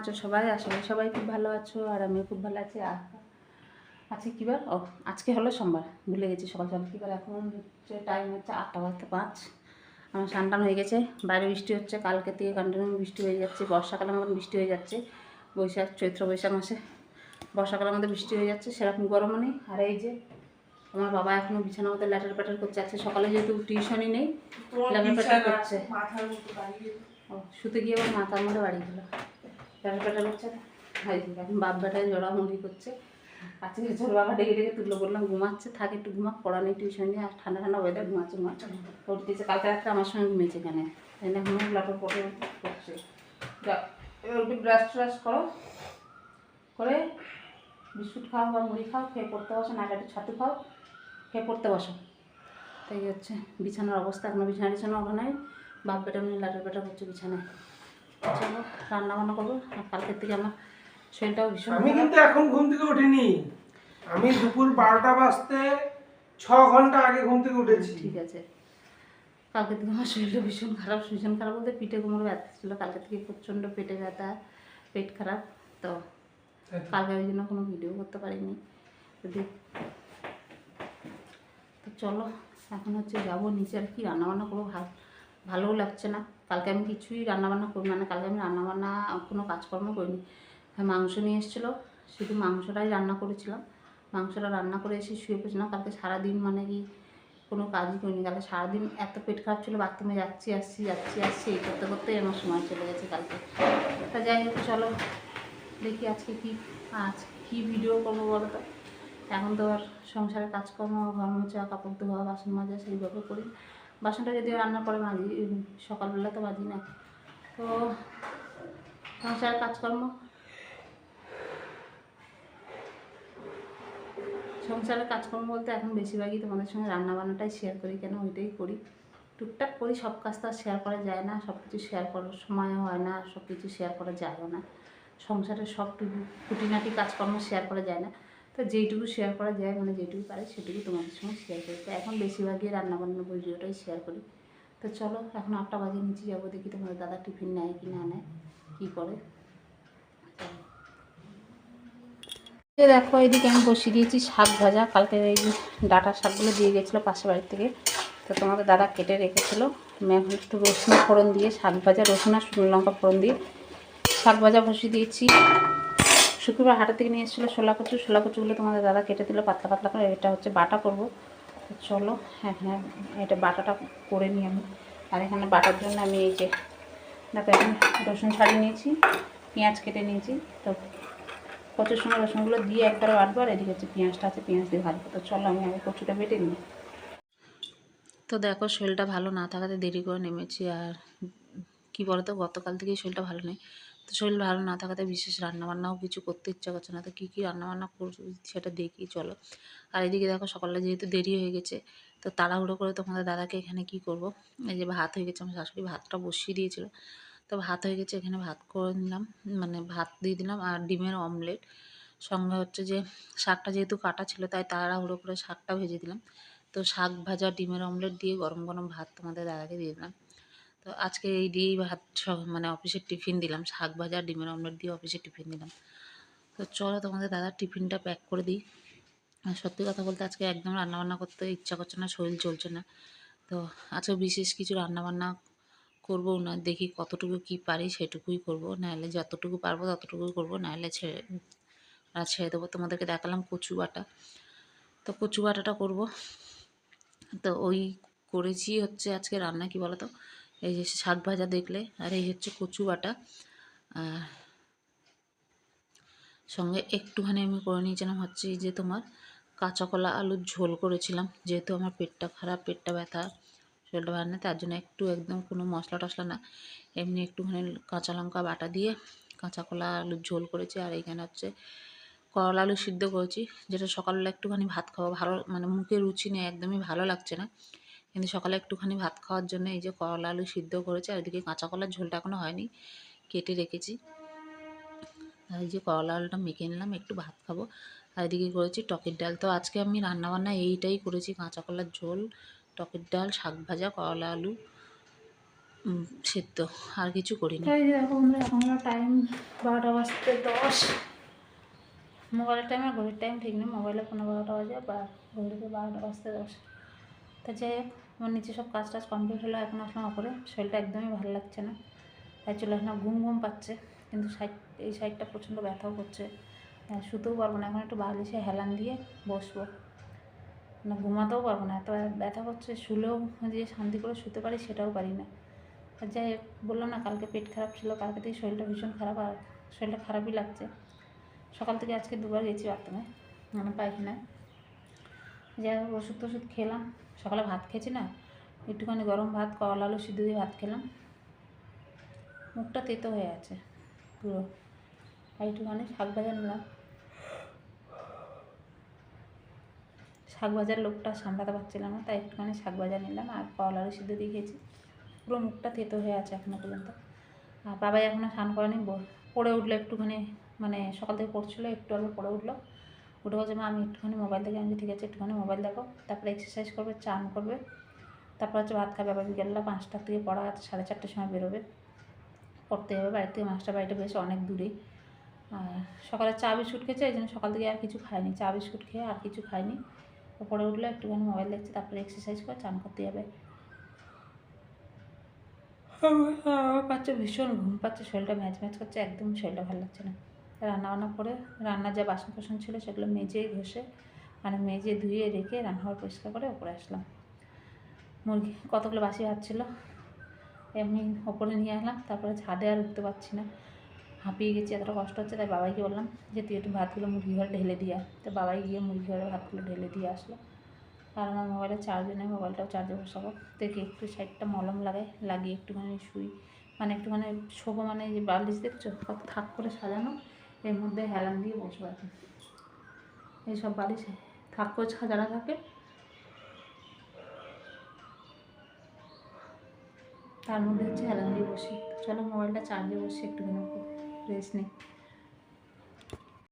আছো সবাই? আসলে সবাই খুব ভালো আছো আর আমিও খুব ভালো আছি। আজকে কী বার? ও আজকে হলো সোমবার। ভুলে গেছি সকাল সকাল কী বার? এখন হচ্ছে টাইম হচ্ছে আটটা বাজতে পাঁচ। আমার স্নান হয়ে গেছে। বাইরে বৃষ্টি হচ্ছে কালকে থেকে কন্টিনিউ বৃষ্টি হয়ে যাচ্ছে। বর্ষাকালের মতন বৃষ্টি হয়ে যাচ্ছে। বৈশাখ চৈত্র বৈশাখ মাসে বর্ষাকালের মধ্যে বৃষ্টি হয়ে যাচ্ছে সেরকম গরমও নেই। আর এই যে আমার বাবা এখনও বিছানার মধ্যে ল্যাটার প্যাটার করছে। আজকে সকালে যেহেতু টিউশনই নেই ল্যাটার প্যাটার করছে। মতো শুতে গিয়ে আবার মাথার মধ্যে বাড়ি দিল। প্যাটা প্যাটা করছে এখন বাপ বেটায় জড়ামুড়ি করছে। আজকে ছোট বাবা ডেকে ডেকে তুললো, বললাম ঘুমাচ্ছে, থাকে একটু ঘুমাক, পড়া নেই টিউশন আর ঠান্ডা ঠান্ডা ওয়েদার ঘুমাচ্ছে ঘুমাচ্ছে। পড়তেছে কালকে রাত্রে আমার সঙ্গে ঘুমিয়েছে এখানে। এখানে ঘুমে লাটর পটে করছে যা, এবার একটু ব্রাশ ট্রাশ করো, করে বিস্কুট খাও বা মুড়ি খাও, খেয়ে পড়তে বসো, না একটু ছাতু খাও, খেয়ে পড়তে বসো। তাই হচ্ছে, বিছানার অবস্থা এখনও বিছানা টিছানা ওখানে। বাপ বেটা মিলে লাটের বেটা করছে বিছানায়। চলো রান্না বান্না করব। আর কালকের থেকে আমার শরীরটাও ভীষণ আমি কিন্তু এখন ঘুম থেকে উঠিনি। আমি দুপুর বারোটা বাজতে ছ ঘণ্টা আগে ঘুম থেকে উঠেছি। ঠিক আছে। কালকে থেকে আমার শরীরটা ভীষণ খারাপ ভীষণ খারাপ বলতে পিঠে কোমর ব্যথা ছিল। কালকে থেকে প্রচণ্ড পেটে ব্যথা পেট খারাপ। তো কালকে ওই জন্য কোনো ভিডিও করতে পারিনি। দেখ- তো চলো এখন হচ্ছে যাব নিচে আর কি রান্নাবান্না করব। ভালো ভালোও লাগছে না। কালকে আমি কিছুই রান্নাবান্না করি না কালকে আমি রান্নাবান্না কোনো কাজকর্ম করিনি। হ্যাঁ মাংস নিয়ে এসেছিল, শুধু মাংসটাই রান্না করেছিলাম। মাংসটা রান্না করে এসে শুয়ে পড়েছিলাম কালকে সারাদিন মানে কি কোনো কাজই করিনি। কালকে সারাদিন এত পেট খারাপ ছিল, বাথরুমে যাচ্ছি, আসছি যাচ্ছি, আসছি, এই করতে করতেই আমার সময় চলে গেছে কালকে। তা যাই হোক, চলো দেখি আজকে কি, আজ কি ভিডিও করব বলো তো এখন তো আর সংসারের কাজকর্ম, ঘর মোছা, কাপড় ধোয়া, বাসন মাজা, সেইভাবে করি। বাসনটা যদি রান্না করে মাজি সকালবেলা তো বাজি না। তো সংসারের কাজকর্ম। সংসারের কাজকর্ম বলতে এখন বেশিরভাগই তোমাদের সঙ্গে রান্নাবান্নাটাই শেয়ার করি, কেন ওইটাই করি। টুকটাক করি, সব কাজ তো আর শেয়ার করা যায় না সব কিছু শেয়ার করার সময় হয় না সব কিছু শেয়ার করা যায়ও না। সংসারের সবটুকু খুঁটিনাটি কাজকর্ম শেয়ার করা যায় না। তো যেইটুকু শেয়ার করা যায় মানে যেটুকু পারে সেটুকু তোমাদের সঙ্গে শেয়ার করি। তো এখন বেশিরভাগই রান্নাবান্নার ভিডিওটাই শেয়ার করি। তো চলো, এখন আটটা বাজে, নিচে যাব, দেখি তোমাদের দাদা টিফিন নেয় কি না নেয়, কী করে। দেখো, এদিকে আমি বসিয়ে দিয়েছি শাক ভাজা। কালকে এই ডাটা শাকগুলো দিয়ে গেছিল পাশের বাড়ির থেকে। তো তোমাদের দাদা কেটে রেখেছিলো। আমি একটু রসুন ফোড়ন দিয়ে, শাক ভাজা, রসুন আর শুকনো লঙ্কা ফোড়ন দিয়ে শাক ভাজা বসিয়ে দিয়েছি। শুক্রবার হাটের থেকে নিয়ে এসেছিল ছোলা কচু। ছোলা কচুগুলো তোমাদের দাদা কেটে দিল পাতলা পাতলা করে। এটা হচ্ছে বাটা করব। চলো হ্যাঁ হ্যাঁ এটা বাটাটা করে নিই আমি। আর এখানে বাটার জন্য আমি এই যে, দেখো এখানে রসুন ছাড়িয়ে নিয়েছি, পেঁয়াজ কেটে নিয়েছি। তো কচুর সঙ্গে রসুনগুলো দিয়ে একবার বাটবার এদিকে হচ্ছে পেঁয়াজটা আছে, পেঁয়াজ দিয়ে ভাজবো। তো চলো, আমি আগে কচুটা বেটে নিই। তো দেখো শরীরটা ভালো না থাকাতে দেরি করে নেমেছি। আর কি বলতো, গতকাল থেকেই শরীরটা ভালো নেই। তো শরীর ভালো না থাকাতে বিশেষ রান্নাবান্নাও কিছু করতে ইচ্ছা করছে না। তো কী কী রান্নাবান্না করব সেটা দেখি, চলো। আর এদিকে দেখো সকালে যেহেতু দেরি হয়ে গেছে, তো তাড়াহুড়ো করে তোমাদের দাদাকে এখানে কি করব? এই যে ভাত হয়ে গেছে, আমার শাশুড়ি ভাতটা বসিয়ে দিয়েছিল। তো ভাত হয়ে গেছে, এখানে ভাত করে নিলাম মানে ভাত দিয়ে দিলাম আর ডিমের অমলেট। সঙ্গে হচ্ছে যে শাকটা যেহেতু কাটা ছিল, তাই তাড়াহুড়ো করে শাকটা ভেজে দিলাম। তো শাক ভাজা, ডিমের অমলেট দিয়ে গরম গরম ভাত তোমাদের দাদাকে দিয়ে দিলাম। তো আজকে এই দিয়েই ভাত মানে অফিসের টিফিন দিলাম। শাক ভাজা, ডিমের অমলেট দিয়ে অফিসে টিফিন দিলাম। তো চলো তোমাদের দাদার টিফিনটা প্যাক করে দিই। আর সত্যি কথা বলতে আজকে একদম রান্নাবান্না করতে ইচ্ছা করছে না, শরীর চলছে না। তো আজকে বিশেষ কিছু রান্নাবান্না করব না, দেখি কতটুকু কি পারি সেটুকুই করব। নাহলে যতটুকু পারব ততটুকুই করব, নাহলে ছেড়ে আর ছেড়ে দেবো। তোমাদেরকে দেখালাম কচু বাটা। তো কচু বাটাটা করব। তো ওই করেছি হচ্ছে আজকে রান্না, কি বলো তো এই যে শাক ভাজা দেখলে, আর এই হচ্ছে কচু বাটা। আর সঙ্গে একটুখানি আমি করে নিয়েছিলাম হচ্ছে এই যে তোমার কাঁচা কলা আলুর ঝোল করেছিলাম, যেহেতু আমার পেটটা খারাপ, পেটটা ব্যথা, শরীরটা ভালো না, তার জন্য একটু একদম কোনো মশলা টশলা না, এমনি একটুখানি কাঁচা লঙ্কা বাটা দিয়ে কাঁচা কলা আলুর ঝোল করেছি। আর এইখানে হচ্ছে করলা আলু সিদ্ধ করেছি, যেটা সকালবেলা একটুখানি ভাত খাওয়া ভালো মানে মুখে রুচি নেই একদমই ভালো লাগছে না। কিন্তু সকালে একটুখানি ভাত খাওয়ার জন্য এই যে করলা আলু সিদ্ধ করেছি, আর এদিকে কাঁচা কলার ঝোলটা এখনও হয়নি, কেটে রেখেছি। আর এই যে করলা আলুটা মেখে নিলাম, একটু ভাত খাব। আর এদিকে করেছি টকের ডাল। তো আজকে আমি রান্নাবান্না এইটাই করেছি, কাঁচা কলার ঝোল, টকের ডাল, শাক ভাজা করলা আলু সেদ্ধ। আর কিছু করিনি। দেখো আমরা এখন টাইম বারোটা বাজতে দশ। মোবাইলের টাইম আর ঘড়ির টাইম ঠিক নেই। মোবাইলে পনেরো বারোটা বাজে, বা ঘড়িতে বারোটা বাজতে দশ। তা যাই হোক আমার নিচে সব কাজ টাজ কমপ্লিট হলো এখন আসলাম ওপরে। শরীরটা একদমই ভালো লাগছে না। তাই চলে আসলাম ঘুম ঘুম পাচ্ছে কিন্তু সাইড এই সাইডটা প্রচণ্ড ব্যথাও করছে। হ্যাঁ, শুতেও পারব না এখন একটু বালিশে হেলান দিয়ে বসবো। না ঘুমাতেও পারব না এত ব্যথা করছে শুলেও যে শান্তি করে শুতে পারি সেটাও পারি না। আর যাই হোক বললাম না কালকে পেট খারাপ ছিল কালকে থেকে শরীরটা ভীষণ খারাপ আর শরীরটা খারাপই লাগছে। সকাল থেকে আজকে দুবার গেছি বাথরুমে মানে পায়খানায়। যাই হোক ওষুধ টষুধ খেলাম সকালে ভাত খেয়েছি না, একটুখানি গরম ভাত, করলা, আলু সিদ্ধ দিয়ে ভাত খেলাম। মুখটা তেতো হয়ে আছে পুরো। আর একটুখানি শাক ভাজা নিলাম। শাক ভাজার লোকটা সামলাতে পারছিলাম না, তাই একটুখানি শাক ভাজা নিলাম আর করলা, আলু সিদ্ধ দিয়ে খেয়েছি। পুরো মুখটা তেতো হয়ে আছে এখনও পর্যন্ত। আর বাবাই এখনও স্নান করেনি পড়ে উঠল একটুখানি মানে সকাল থেকে পড়ছিলো, একটু আগে পড়ে উঠল। উঠে বলছে, মা, আমি একটুখানি মোবাইল দেখি আমি ঠিক আছে, একটুখানি মোবাইল দেখো। তারপরে এক্সারসাইজ করবে, চান করবে। তারপর হচ্ছে ভাত খাবে আবার বিকেলবেলা পাঁচটার থেকে পড়া আছে সাড়ে চারটের সময় বেরোবে। পড়তে যাবে বাড়ির থেকে মাস্টার বাড়িটা বেশ অনেক দূরে। সকালে চা বিস্কুট খেয়েছে, এই জন্য সকাল থেকে আর কিছু খায়নি। চা বিস্কুট খেয়ে আর কিছু খায়নি। পড়ে উঠল, একটুখানি মোবাইল দেখছে, তারপরে এক্সারসাইজ করে চান করতে যাবে। আমার পাচ্ছে ভীষণ ঘুম পাচ্ছে, শরীরটা ম্যাচ ম্যাচ করছে, একদম শরীরটা ভালো লাগছে না। রান্না বান্না করে রান্নার যা বাসন কোসন ছিল সেগুলো মেজে, ঘষে মানে মেজে, ধুয়ে, রেখে রান্নাঘর পরিষ্কার করে ওপরে আসলাম। মুরগি, কতগুলো বাসি ভাত এমনি ওপরে নিয়ে আসলাম, তারপরে ছাদে আর উঠতে পারছি না। হাঁপিয়ে গেছি, এতটা কষ্ট হচ্ছে, তাই বাবাইকে বললাম যে, তুই একটু ভাতগুলো মুরগি ঘরে ঢেলে দিয়ে। তো বাবাই গিয়ে মুরগি ঘরে ভাতগুলো ঢেলে দিয়ে আসলো। আর আমার মোবাইলে চার্জে নেই, মোবাইলটাও চার্জে বসাবো। দেখি একটু সাইডটা মলম লাগাই, লাগিয়ে একটুখানি শুই। মানে একটুখানি শোবো মানে যে বালিশ দেখছ থাক করে সাজানো। এর মধ্যে হেলান দিয়ে বসবো আছে এইসব বালিশ। থাকো যারা থাকে। তার মধ্যে হচ্ছে হেলান দিয়ে বসি। চলো মোবাইলটা চার্জে বসে, একটুখানি রেস্ট নিই।